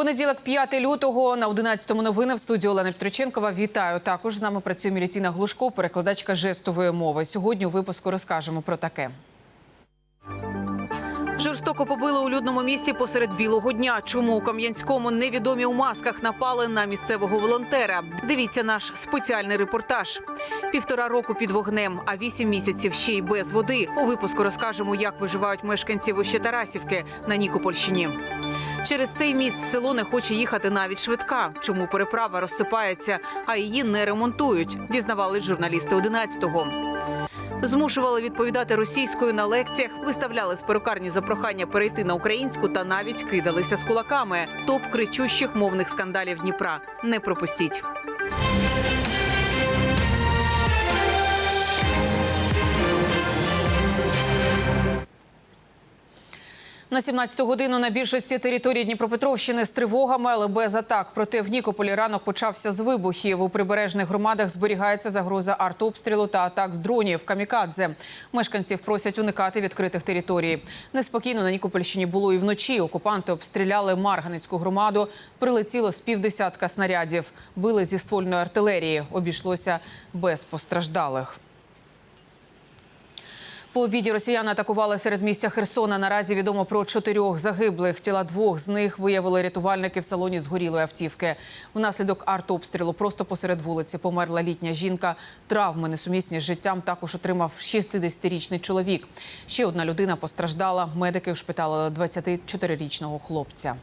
Понеділок, 5 лютого на 11-му новини в студії Олена Петриченкова. Вітаю. Також з нами працює Мілітіна Глушко, перекладачка жестової мови. Сьогодні у випуску розкажемо про таке. Жорстоко побили у людному місті посеред білого дня. Чому у Кам'янському невідомі у масках напали на місцевого волонтера? Дивіться наш спеціальний репортаж. Півтора року під вогнем, а вісім місяців ще й без води. У випуску розкажемо, як виживають мешканці Вище Тарасівки на Нікопольщині. Через цей міст в село не хоче їхати навіть швидка. Чому переправа розсипається, а її не ремонтують? Дізнавались журналісти 11-го. Змушували відповідати російською на лекціях, виставляли з перукарні за прохання перейти на українську та навіть кидалися з кулаками. Топ кричущих мовних скандалів Дніпра. Не пропустіть. На 17 годину на більшості території Дніпропетровщини з тривогами, але без атак. Проте в Нікополі ранок почався з вибухів. У прибережних громадах зберігається загроза артобстрілу та атак з дронів. Камікадзе мешканців просять уникати відкритих територій. Неспокійно на Нікопольщині було і вночі. Окупанти обстріляли Марганецьку громаду. Прилетіло з півдесятка снарядів. Били зі ствольної артилерії. Обійшлося без постраждалих. По обіді росіяни атакували серед місця Херсона. Наразі відомо про чотирьох загиблих. Тіла двох з них виявили рятувальники в салоні згорілої автівки. Внаслідок артобстрілу просто посеред вулиці померла літня жінка. Травми несумісні з життям також отримав 60-річний чоловік. Ще одна людина постраждала. Медики ушпиталили 24-річного хлопця.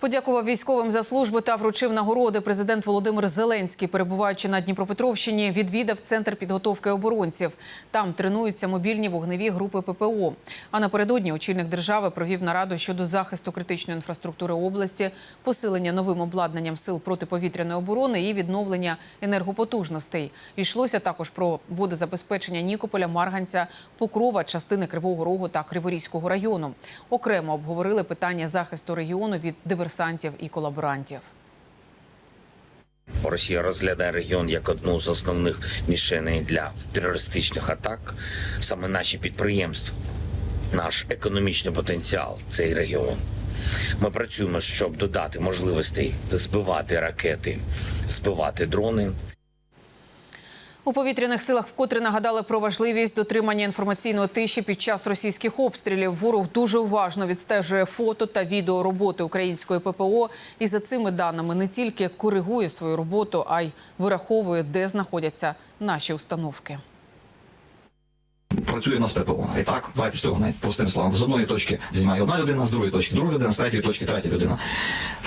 Подякував військовим за службу та вручив нагороди. Президент Володимир Зеленський, перебуваючи на Дніпропетровщині, відвідав центр підготовки оборонців. Там тренуються мобільні вогневі групи ППО. А напередодні очільник держави провів нараду щодо захисту критичної інфраструктури області, посилення новим обладнанням сил протиповітряної оборони і відновлення енергопотужностей. Йшлося також про водозабезпечення Нікополя, Марганця, Покрова, частини Кривого Рогу та Криворізького району. Окремо обговорили питання захисту регіону від диверсантів і колаборантів. Росія розглядає регіон як одну з основних мішеней для терористичних атак. Саме наші підприємства, наш економічний потенціал, цей регіон. Ми працюємо, щоб додати можливостей збивати ракети, збивати дрони. У повітряних силах вкотре нагадали про важливість дотримання інформаційної тиші під час російських обстрілів. Ворог дуже уважно відстежує фото та відео роботи української ППО. І за цими даними не тільки коригує свою роботу, а й вираховує, де знаходяться наші установки. Працює в нас ППО. І так, давайте з цього простим словом. З одної точки знімає одна людина, з другої точки друга людина, з третьої точки третя людина.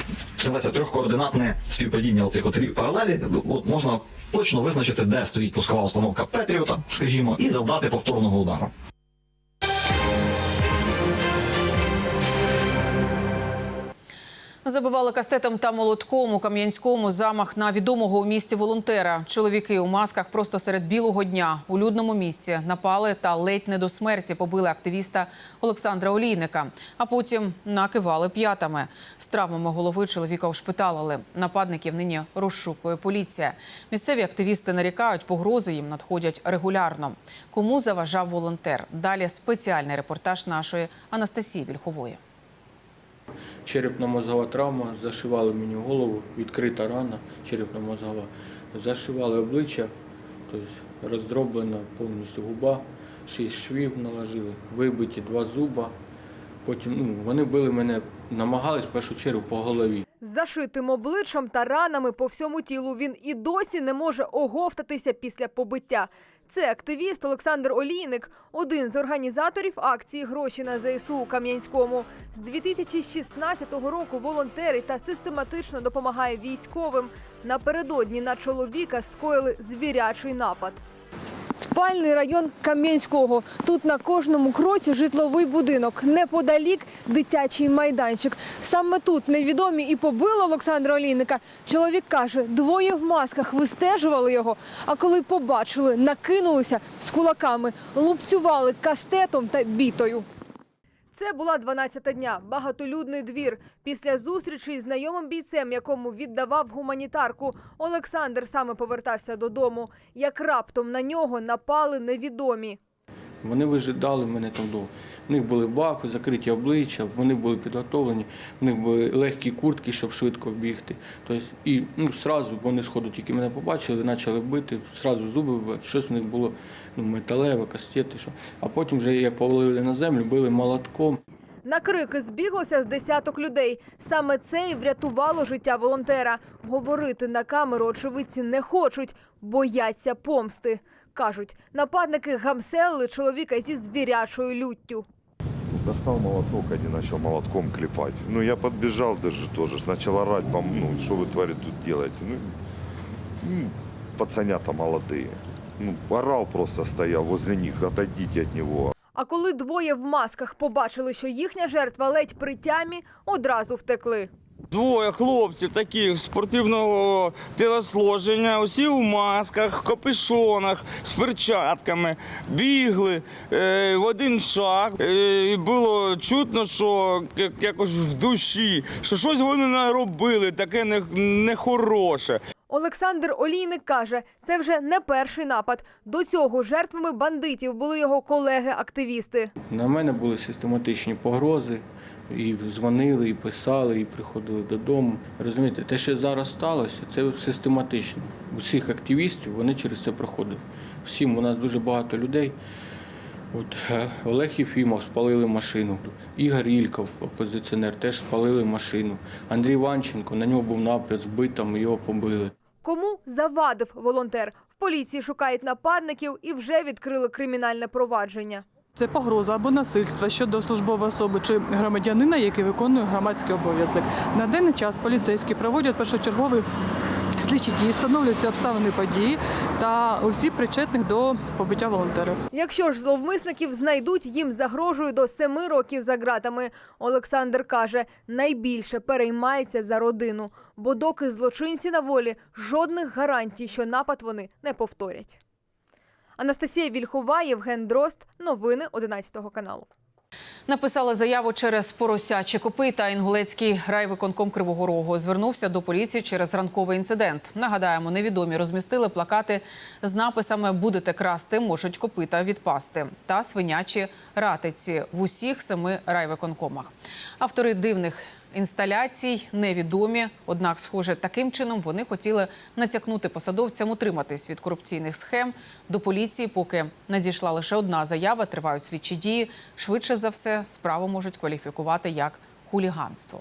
Це називається трьохкоординатне співпадіння оцих от паралелі. От можна точно визначити, де стоїть пускова установка Петріота, скажімо, і завдати повторного удару. Забивали кастетом та молотком у Кам'янському замах на відомого у місті волонтера. Чоловіки у масках просто серед білого дня у людному місці напали та ледь не до смерті побили активіста Олександра Олійника, а потім накивали п'ятами. З травмами голови чоловіка ушпиталили. Нападників нині розшукує поліція. Місцеві активісти нарікають, погрози їм надходять регулярно. Кому заважав волонтер? Далі спеціальний репортаж нашої Анастасії Вільхової. Черепно-мозгова травма, зашивали мені голову, відкрита рана, черепно-мозгова. Зашивали обличчя, тобто роздроблена повністю губа, шість швів наложили, вибиті два зуба. Потім ну, вони били мене, намагались в першу чергу по голові. З зашитим обличчям та ранами по всьому тілу він і досі не може оговтатися після побиття. Це активіст Олександр Олійник, один з організаторів акції Гроші на ЗСУ у Кам'янському. З 2016 року волонтерить та систематично допомагає військовим. Напередодні на чоловіка скоїли звірячий напад. Спальний район Кам'янського. Тут на кожному кроці житловий будинок, неподалік дитячий майданчик. Саме тут невідомі і побили Олександра Олійника. Чоловік каже, двоє в масках вистежували його. А коли побачили, накинулися з кулаками, лупцювали кастетом та бітою. Це була 12-та дня, багатолюдний двір. Після зустрічі із знайомим бійцем, якому віддавав гуманітарку, Олександр саме повертався додому. Як раптом на нього напали невідомі. Вони вижидали мене там довго. В них були бафи, закриті обличчя, вони були підготовлені, в них були легкі куртки, щоб швидко бігти. Тобто, і ну, сразу вони сходу тільки мене побачили, почали бити, сразу зуби вибивати. Щось в них було ну, металеве, кастети, що. А потім вже як повалили на землю, били молотком. На крики збіглося з десяток людей. Саме це і врятувало життя волонтера. Говорити на камеру очевидці не хочуть, бояться помсти. Кажуть, нападники гамселили чоловіка зі звірячою люттю. Достал молоток один, начал молотком клепать. Ну, я подбежал даже тоже, начал орать, ну, что вы, твари, тут делаете? Ну, ну, пацанята молодые. Ну, орал просто стоял возле них, отойдите от него. А коли двоє в масках побачили, що їхня жертва ледь при тямі, одразу втекли. Двоє хлопців таких спортивного телосложення, усі у масках, капюшонах, з перчатками, бігли е, в один шаг. Е, і було чутно, що як- якось в душі, що щось вони наробили, таке не- нехороше. Олександр Олійник каже, це вже не перший напад. До цього жертвами бандитів були його колеги-активісти. На мене були систематичні погрози. І дзвонили, і писали, і приходили додому. Розумієте, те, що зараз сталося, це систематично. Усіх активістів вони через це проходили. Всім у нас дуже багато людей. От е, Олег Єфімов спалили машину. Ігор Ільков, опозиціонер, теж спалили машину. Андрій Іванченко, на нього був напад, збитим, його побили. Кому завадив волонтер? В поліції шукають нападників і вже відкрили кримінальне провадження. Це погроза або насильство щодо службової особи чи громадянина, який виконує громадський обов'язок. На даний час поліцейські проводять першочергові слідчі дії, встановлюються обставини події та усі причетних до побиття волонтера. Якщо ж зловмисників знайдуть, їм загрожує до семи років за ґратами. Олександр каже, найбільше переймається за родину, бо доки злочинці на волі, жодних гарантій, що напад вони не повторять. Анастасія Вільхова, Євген Дрозд. Новини 11 каналу. Написали заяву через поросячі копи та Інгулецький райвиконком Кривого Рогу звернувся до поліції через ранковий інцидент. Нагадаємо, невідомі розмістили плакати з написами Будете красти, можуть копита відпасти та свинячі ратиці в усіх семи райвиконкомах. Автори дивних інсталяцій невідомі. Однак, схоже, таким чином вони хотіли натякнути посадовцям утриматись від корупційних схем. До поліції, поки надійшла лише одна заява, тривають слідчі дії. Швидше за все, справу можуть кваліфікувати як хуліганство.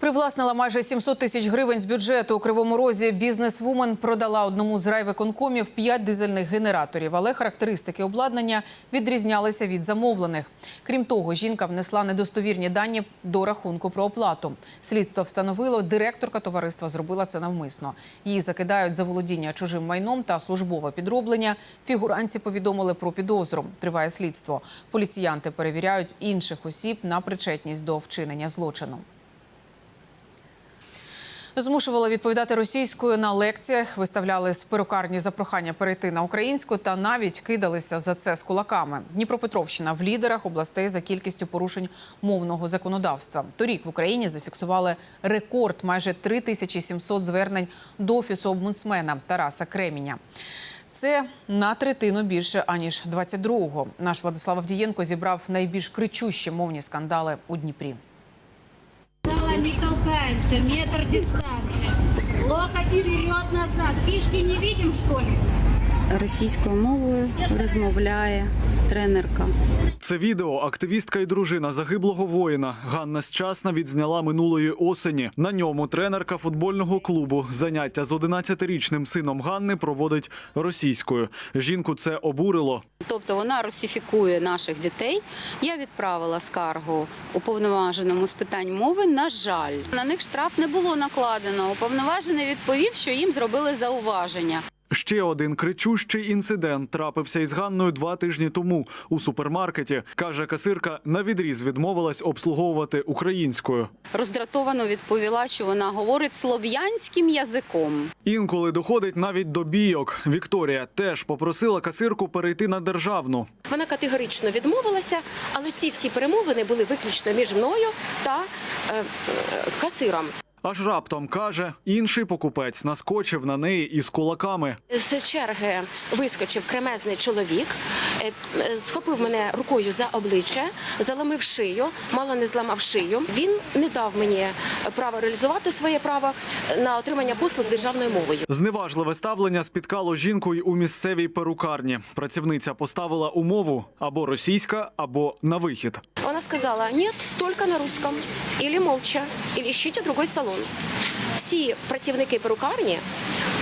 Привласнила майже 700 тисяч гривень з бюджету у Кривому Розі. Бізнесвумен продала одному з райвиконкомів 5 дизельних генераторів, але характеристики обладнання відрізнялися від замовлених. Крім того, жінка внесла недостовірні дані до рахунку про оплату. Слідство встановило, директорка товариства зробила це навмисно. Її закидають за володіння чужим майном та службове підроблення. Фігуранці повідомили про підозру. Триває слідство. Поліціянти перевіряють інших осіб на причетність до вчинення злочину. Змушували відповідати російською на лекціях, виставляли з перукарні за прохання перейти на українську та навіть кидалися за це з кулаками. Дніпропетровщина в лідерах областей за кількістю порушень мовного законодавства. Торік в Україні зафіксували рекорд майже 3700 звернень до офісу омбудсмена Тараса Креміня. Це на третину більше аніж 22-го. Наш Владислав Авдієнко зібрав найбільш кричущі мовні скандали у Дніпрі. Не толкаемся, метр дистанция. Локоть вперед-назад. Фишки не видим, что ли? Російською мовою розмовляє тренерка. Це відео активістка і дружина загиблого воїна Ганна Счасна відзняла минулої осені. На ньому тренерка футбольного клубу заняття з 11-річним сином Ганни проводить російською. Жінку це обурило. Тобто вона русифікує наших дітей. Я відправила скаргу уповноваженому з питань мови. На жаль, на них штраф не було накладено. Уповноважений відповів, що їм зробили зауваження. Ще один кричущий інцидент трапився із Ганною два тижні тому у супермаркеті. каже касирка, на відріз відмовилась обслуговувати українською. Роздратовано відповіла, що вона говорить слов'янським язиком. Інколи доходить навіть до бійок. Вікторія теж попросила касирку перейти на державну. Вона категорично відмовилася, але ці всі перемовини були виключно між мною та е, е, касиром. Аж раптом каже, інший покупець наскочив на неї із кулаками. З черги вискочив кремезний чоловік, е, схопив мене рукою за обличчя, заломив шию, мало не зламав шию. Він не дав мені право реалізувати своє право на отримання послуг державною мовою. Зневажливе ставлення спіткало жінку й у місцевій перукарні. Працівниця поставила умову або російська, або на вихід. Вона сказала: ні, тільки на русском, или молча, или ищите другой салон. Всі працівники перукарні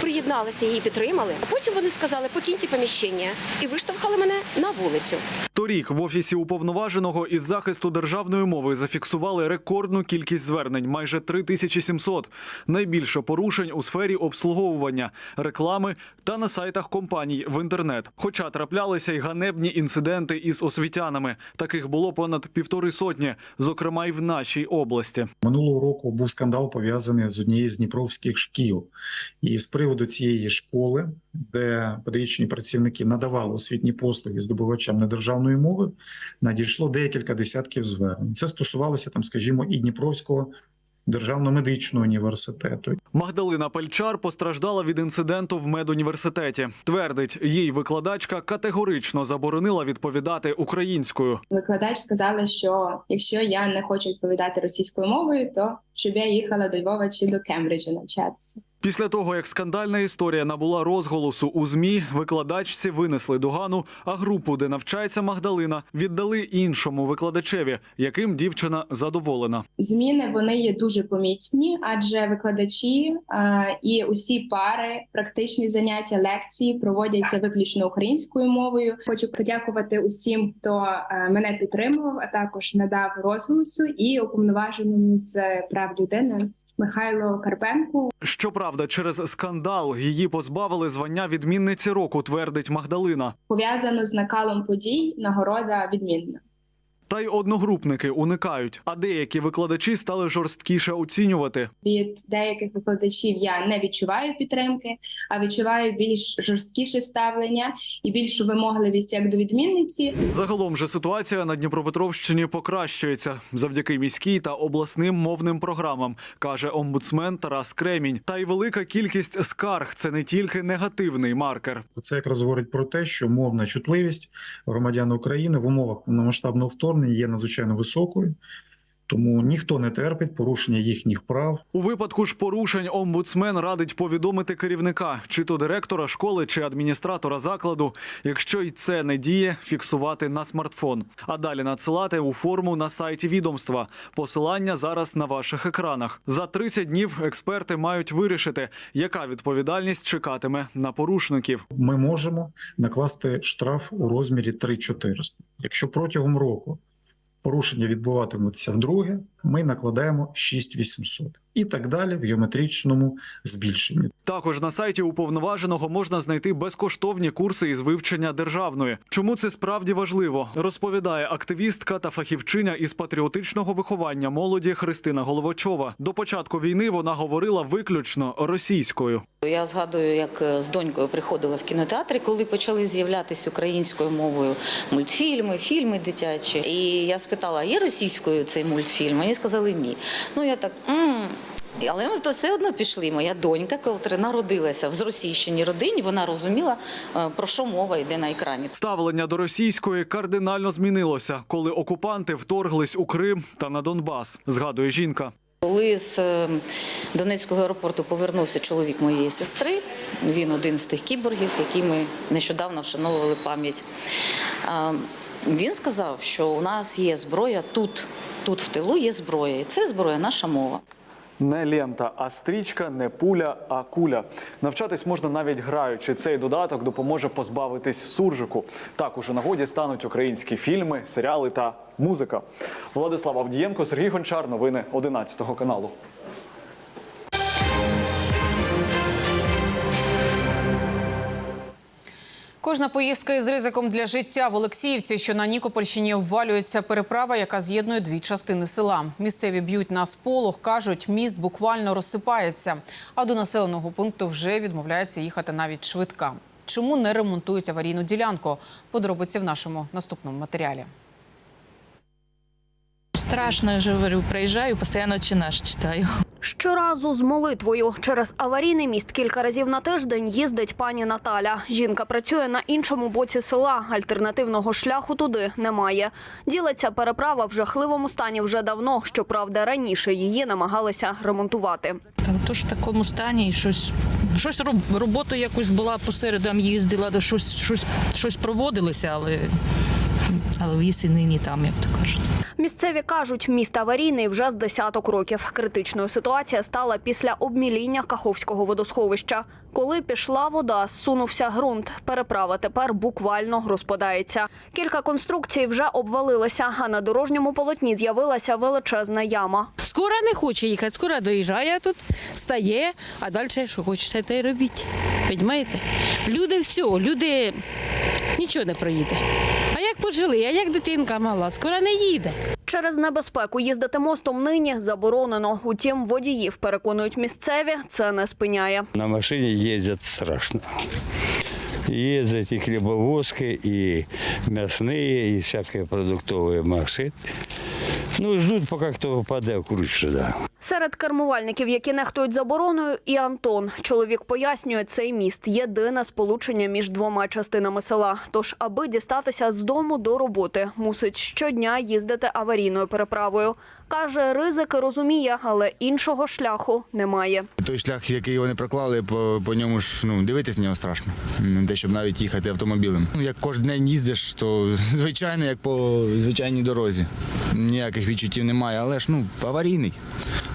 приєдналися, її підтримали. А потім вони сказали, покиньте поміщення і виштовхали мене на вулицю. Торік в офісі уповноваженого із захисту державної мови зафіксували рекордну кількість звернень майже 3700. Найбільше порушень у сфері обслуговування, реклами та на сайтах компаній в інтернет. Хоча траплялися й ганебні інциденти із освітянами. Таких було понад півтори сотні, зокрема й в нашій області. Минулого року був скандал пов'язаний з однією з дніпровських шкіл. І з приводу цієї школи, де педагогічні працівники надавали освітні послуги здобувачам недержавної мови, надійшло декілька десятків звернень. Це стосувалося там, скажімо, і Дніпровського державно медичного університету, Магдалина Пельчар постраждала від інциденту в медуніверситеті. Твердить, їй викладачка категорично заборонила відповідати українською. Викладач сказала, що якщо я не хочу відповідати російською мовою, то щоб я їхала до Львова чи до Кембриджа навчатися. Після того, як скандальна історія набула розголосу у змі, викладачці винесли догану, а групу, де навчається Магдалина, віддали іншому викладачеві, яким дівчина задоволена. Зміни вони є дуже помітні, адже викладачі е, і усі пари, практичні заняття, лекції проводяться виключно українською мовою. Хочу подякувати усім, хто е, мене підтримував, а також надав розголосу і уповноваженому з прав людини Михайло Карпенку. Щоправда, через скандал її позбавили звання відмінниці року, твердить Магдалина. Пов'язано з накалом подій, нагорода відмінна. Та й одногрупники уникають, а деякі викладачі стали жорсткіше оцінювати. Від деяких викладачів я не відчуваю підтримки, а відчуваю більш жорсткіше ставлення і більшу вимогливість як до відмінниці. Загалом же ситуація на Дніпропетровщині покращується завдяки міській та обласним мовним програмам, каже омбудсмен Тарас Кремінь. Та й велика кількість скарг це не тільки негативний маркер. Це якраз говорить про те, що мовна чутливість громадян України в умовах повномасштабного вторгнення є надзвичайно високою. Тому ніхто не терпить порушення їхніх прав. У випадку ж порушень омбудсмен радить повідомити керівника, чи то директора школи, чи адміністратора закладу. Якщо й це не діє, фіксувати на смартфон, а далі надсилати у форму на сайті відомства. Посилання зараз на ваших екранах. За 30 днів експерти мають вирішити, яка відповідальність чекатиме на порушників. Ми можемо накласти штраф у розмірі 3400. Якщо протягом року порушення відбуватимуться вдруге, ми накладаємо 6800. І так далі в геометричному збільшенні. Також на сайті уповноваженого можна знайти безкоштовні курси із вивчення державної. Чому це справді важливо? Розповідає активістка та фахівчиня із патріотичного виховання молоді Христина Головачова. До початку війни вона говорила виключно російською. Я згадую, як е, з донькою приходила в кінотеатри, коли почали з'являтися українською мовою мультфільми, фільми дитячі. І я спитала, є російською цей мультфільм? Мені сказали ні. Ну я так. але ми то все одно пішли. Моя донька, котра народилася в зросійщеній родині, вона розуміла, е, про що мова йде на екрані. Ставлення до російської кардинально змінилося, коли окупанти вторглись у Крим та на Донбас. Згадує жінка. Коли з е, Донецького аеропорту повернувся чоловік моєї сестри, він один з тих кіборгів, які ми нещодавно вшановували пам'ять. Він сказав, що у нас є зброя тут, тут в тилу є зброя, і це зброя наша мова. Не лента, а стрічка, не пуля, а куля. Навчатись можна навіть граючи. Цей додаток допоможе позбавитись суржику. Також у нагоді стануть українські фільми, серіали та музика. Владислав Авдієнко, Сергій Гончар. Новини 11 каналу. Кожна поїздка із ризиком для життя в Олексіївці, що на Нікопольщині обвалюється переправа, яка з'єднує дві частини села. Місцеві б'ють на сполох, кажуть, міст буквально розсипається. А до населеного пункту вже відмовляється їхати навіть швидка. Чому не ремонтують аварійну ділянку? Подробиці в нашому наступному матеріалі. Страшно, я же говорю, проезжаю, постоянно «Отче наш» читаю. Щоразу з молитвою через аварійний міст кілька разів на тиждень їздить пані Наталя. Жінка працює на іншому боці села. Альтернативного шляху туди немає. Ділиться переправа в жахливому стані вже давно. Щоправда, раніше її намагалися ремонтувати. Там теж в такому стані, щось, щось роб- робота якось була посередам їздила, щось, щось, щось проводилося, але, але віз і нині там, як то кажуть. Місцеві кажуть, міст аварійний вже з десяток років. Критичною ситуація стала після обміління Каховського водосховища. Коли пішла вода, зсунувся ґрунт. Переправа тепер буквально розпадається. Кілька конструкцій вже обвалилися, а на дорожньому полотні з'явилася величезна яма. Скоро не хоче їхати, скоро доїжджає тут, стає, а далі що хочете, те й робіть. Понимаєте? Люди все, люди нічого не проїде. А як пожили, а як дитинка мала, скоро не їде. Через небезпеку їздити мостом нині заборонено. Утім, водіїв переконують місцеві, це не спиняє. На машине ездят страшно. Ездят и хлебовозки, и мясные, и всякие продуктовые машины. Ну, ждуть, поки хто впаде в круч сюда. Серед кермувальників, які нехтують забороною, і Антон. Чоловік пояснює, цей міст – єдине сполучення між двома частинами села. Тож, аби дістатися з дому до роботи, мусить щодня їздити аварійною переправою. Каже, ризики розуміє, але іншого шляху немає. Той шлях, який вони проклали, по, по ньому ж ну дивитись на нього страшно. Не те, щоб навіть їхати автомобілем. Ну як кожен день їздиш, то звичайно, як по звичайній дорозі. Ніяких відчуттів немає, але ж ну аварійний.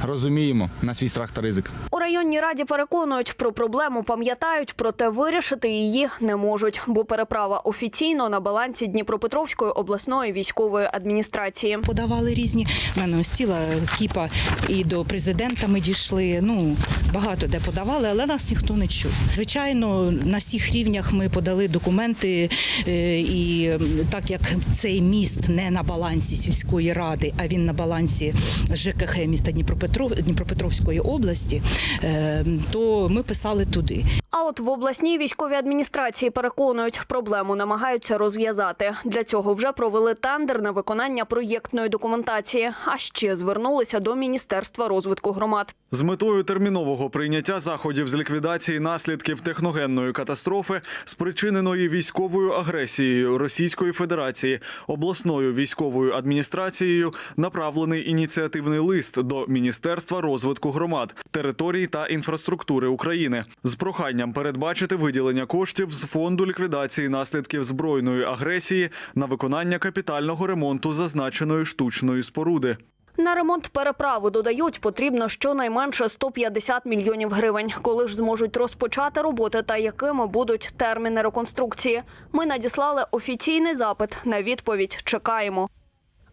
Розуміємо на свій страх та ризик. У районній раді переконують, про проблему пам'ятають, проте вирішити її не можуть, бо переправа офіційно на балансі Дніпропетровської обласної військової адміністрації. Подавали різні. Мене ось ціла кіпа і до президента ми дійшли. Ну багато де подавали, але нас ніхто не чув. Звичайно, на всіх рівнях ми подали документи, е, і так як цей міст не на балансі сільської ради, а він на балансі ЖКХ міста Дніпропетров Дніпропетровської області, е, то ми писали туди. А от в обласній військовій адміністрації переконують, проблему намагаються розв'язати. Для цього вже провели тендер на виконання проєктної документації, а ще звернулися до Міністерства розвитку громад. З метою термінового прийняття заходів з ліквідації наслідків техногенної катастрофи, спричиненої військовою агресією Російської Федерації, обласною військовою адміністрацією направлений ініціативний лист до Міністерства розвитку громад, територій та інфраструктури України з проханням передбачити виділення коштів з фонду ліквідації наслідків збройної агресії на виконання капітального ремонту зазначеної штучної споруди. На ремонт переправи додають, потрібно щонайменше 150 мільйонів гривень. Коли ж зможуть розпочати роботи та якими будуть терміни реконструкції. Ми надіслали офіційний запит. На відповідь чекаємо.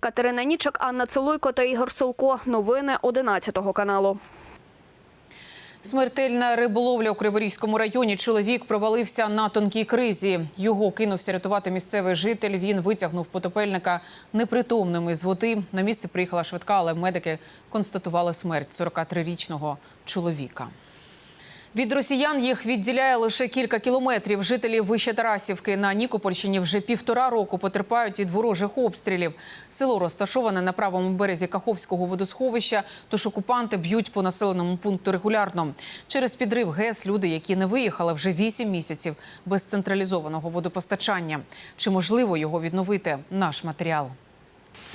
Катерина Нічик, Анна Целуйко та Ігор Солко. Новини 11 каналу. Смертельна риболовля у Криворізькому районі. Чоловік провалився на тонкій кризі. Його кинувся рятувати місцевий житель. Він витягнув потопельника непритомним із води. На місце приїхала швидка, але медики констатували смерть 43-річного чоловіка. Від росіян їх відділяє лише кілька кілометрів. Жителі Вище Тарасівки на Нікопольщині вже півтора року потерпають від ворожих обстрілів. Село розташоване на правому березі Каховського водосховища, тож окупанти б'ють по населеному пункту регулярно. Через підрив ГЕС люди, які не виїхали вже вісім місяців без централізованого водопостачання. Чи можливо його відновити? Наш матеріал.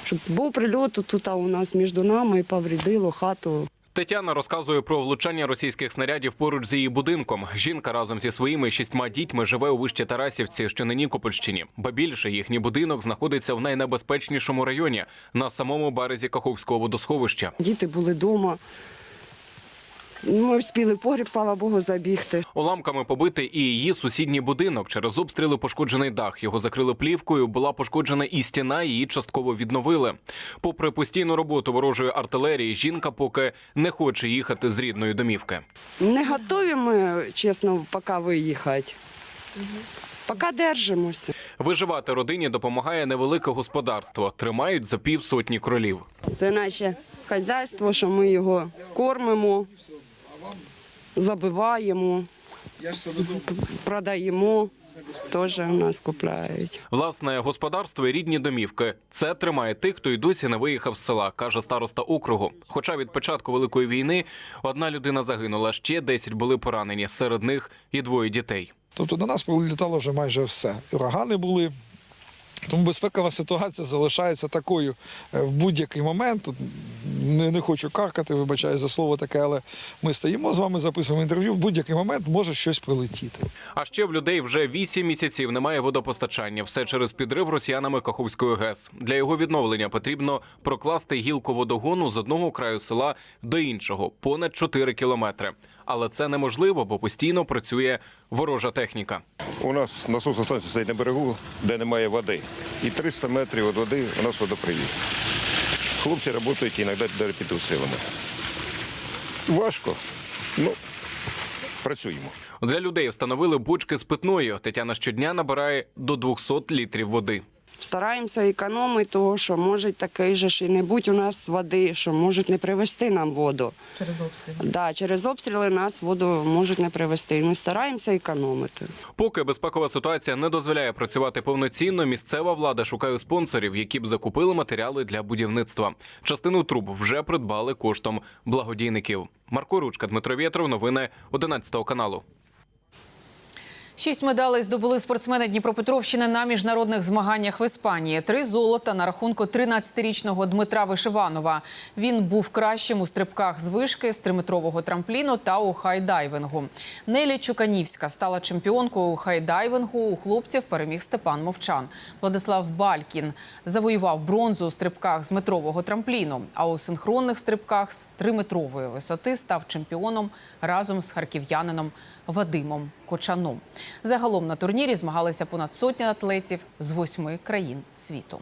Щоб був прильот тут у нас між нами і повредило хату. Тетяна розказує про влучання російських снарядів поруч з її будинком. Жінка разом зі своїми шістьма дітьми живе у вище Тарасівці, що на Нікопольщині. Ба більше їхній будинок знаходиться в найнебезпечнішому районі на самому березі Каховського водосховища. Діти були вдома. Ми встигли в погріб, слава Богу, забігти. Уламками побитий і її сусідній будинок. Через обстріли пошкоджений дах. Його закрили плівкою. Була пошкоджена і стіна. Її частково відновили. Попри постійну роботу ворожої артилерії, жінка поки не хоче їхати з рідної домівки. Не готові ми, чесно, поки виїхати. Поки держимося. Виживати родині допомагає невелике господарство. Тримають за півсотні кролів. Це наше хазяйство, що ми його кормимо, забиваємо, продаємо. Теж у нас купляють. Власне господарство і рідні домівки. Це тримає тих, хто й досі не виїхав з села, каже староста округу. Хоча від початку великої війни одна людина загинула, ще 10 були поранені. Серед них і двоє дітей. Тобто до нас прилітало вже майже все. Урагани були. Тому безпекова ситуація залишається такою е, в будь-який момент. Не, не хочу каркати, вибачаю за слово таке, але ми стоїмо з вами, записуємо інтерв'ю. В будь-який момент може щось прилетіти. А ще в людей вже 8 місяців немає водопостачання. Все через підрив росіянами Каховської ГЕС. Для його відновлення потрібно прокласти гілку водогону з одного краю села до іншого понад 4 кілометри. Але це неможливо, бо постійно працює ворожа техніка. У нас насосна станція стоїть на берегу, де немає води. І 300 метрів від води у нас водопривід. Хлопці працюють іноді навіть під силами. Важко. Ну, працюємо. Для людей встановили бочки з питною. Тетяна щодня набирає до 200 літрів води. Стараємося економити, того, що може такий же ж і не будь у нас води, що можуть не привезти нам воду. Через обстріли. Да, через обстріли нас воду можуть не привезти. Ми стараємося економити. Поки безпекова ситуація не дозволяє працювати повноцінно, місцева влада шукає спонсорів, які б закупили матеріали для будівництва. Частину труб вже придбали коштом благодійників. Марко Ручка, Дмитро Вєтров, новини 11 каналу. Шість медалей здобули спортсмени Дніпропетровщини на міжнародних змаганнях в Іспанії. Три золота на рахунку 13-річного Дмитра Вишиванова. Він був кращим у стрибках з вишки, з триметрового трампліну та у хайдайвингу. Нелі Чуканівська стала чемпіонкою у хайдайвингу. У хлопців переміг Степан Мовчан. Владислав Балькін завоював бронзу у стрибках з метрового трампліну. А у синхронних стрибках з триметрової висоти став чемпіоном разом з харків'янином Вадимом Кочаном. Загалом на турнірі змагалися понад сотня атлетів з восьми країн світу.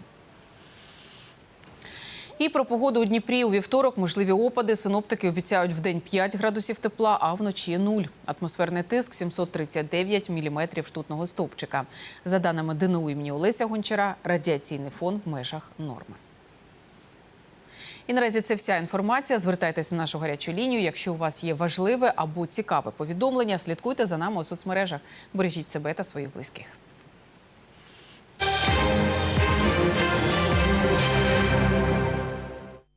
І про погоду у Дніпрі у вівторок можливі опади. Синоптики обіцяють в день 5 градусів тепла, а вночі 0. Атмосферний тиск 739 міліметрів штутного стовпчика. За даними ДНУ імені Олеся Гончара, радіаційний фон в межах норми. І наразі це вся інформація. Звертайтеся на нашу гарячу лінію. Якщо у вас є важливе або цікаве повідомлення, слідкуйте за нами у соцмережах. Бережіть себе та своїх близьких.